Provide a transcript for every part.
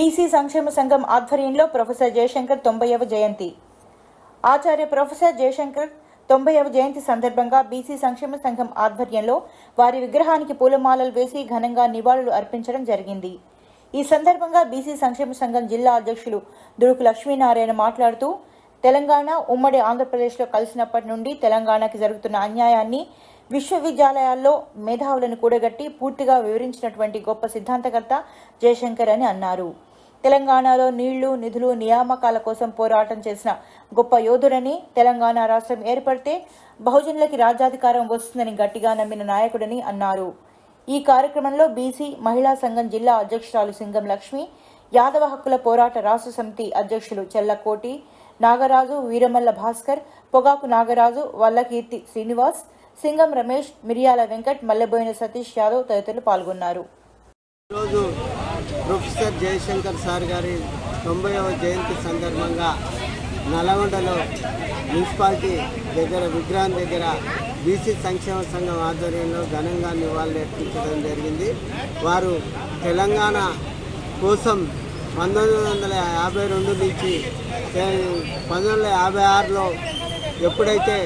BC సంక్షేమ సంఘం ఆధ్వర్యంలో ప్రొఫెసర్ జయశంకర్ తొంభైవ జయంతి. ఆచార్య ప్రొఫెసర్ జయశంకర్ తొంభైవ జయంతి సందర్భంగా బీసీ సంక్షేమ సంఘం ఆధ్వర్యంలో వారి విగ్రహానికి పూలమాలలు వేసి ఘనంగా నివాళులు అర్పించడం జరిగింది. ఈ సందర్భంగా బీసీ సంక్షేమ సంఘం జిల్లా అధ్యక్షులు దుడుకు లక్ష్మీనారాయణ మాట్లాడుతూ తెలంగాణ ఉమ్మడి ఆంధ్రప్రదేశ్లో కలిసినప్పటి నుండి తెలంగాణకి జరుగుతున్న అన్యాయాన్ని విశ్వవిద్యాలయాల్లో మేధావులను కూడగట్టి పూర్తిగా వివరించినటువంటి గొప్ప సిద్ధాంతకర్త జయశంకర్ అని అన్నారు. తెలంగాణలో నీళ్ళు నిధులు నియామకాల కోసం పోరాటం చేసిన గొప్ప యోధుడని తెలంగాణ రాష్ట్రం ఏర్పడితే బహుజనులకి రాజ్యాధికారం వస్తుందని గట్టిగా నమ్మిన నాయకుడని అన్నారు. ఈ కార్యక్రమంలో బీసీ మహిళా సంఘం జిల్లా అధ్యక్షురాలు సింగం లక్ష్మి యాదవ హక్కుల పోరాట రాష్ట్ర సమితి అధ్యక్షులు చెల్లకోటి నాగరాజు వీరమల్ల భాస్కర్ పొగాకు నాగరాజు వల్లకీర్తి శ్రీనివాస్ సింగం రమేష్ మిరియాల వెంకట్ మల్లెబోయిన సతీష్ యాదవ్ తదితరులు పాల్గొన్నారు. ప్రొఫెసర్ జయశంకర్ సార్ గారి తొంభైవ జయంతి సందర్భంగా నల్గొండలో మున్సిపాలిటీ దగ్గర విగ్రహం దగ్గర బీసీ సంక్షేమ సంఘం ఆధ్వర్యంలో ఘనంగా నివాళులు అర్పించడం జరిగింది. వారు తెలంగాణ కోసం పంతొమ్మిది వందల యాభై రెండు నుంచి పంతొమ్మిది వందల యాభై ఆరులో ఎప్పుడైతే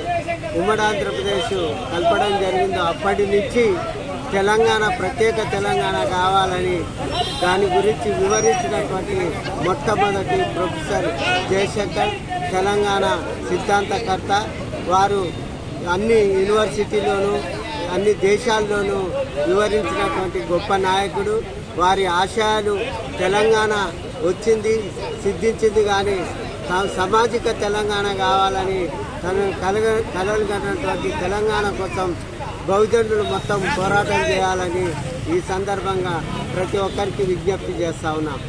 ఉమ్మడి ఆంధ్రప్రదేశ్ కలపడం జరిగిందో అప్పటి నుంచి తెలంగాణ ప్రత్యేక తెలంగాణ కావాలని దాని గురించి వివరించినటువంటి మొట్టమొదటి ప్రొఫెసర్ జయశంకర్ తెలంగాణ సిద్ధాంతకర్త. వారు అన్ని యూనివర్సిటీలోనూ అన్ని దేశాల్లోనూ వివరించినటువంటి గొప్ప నాయకుడు. వారి ఆశయాలు తెలంగాణ వచ్చింది సిద్ధించింది కానీ సామాజిక తెలంగాణ కావాలని తన కలగ కలగనటువంటి తెలంగాణ కోసం బహుజనులు మొత్తం పోరాటం చేయాలని ఈ సందర్భంగా ప్రతి ఒక్కరికి విజ్ఞప్తి చేస్తా ఉన్నాం.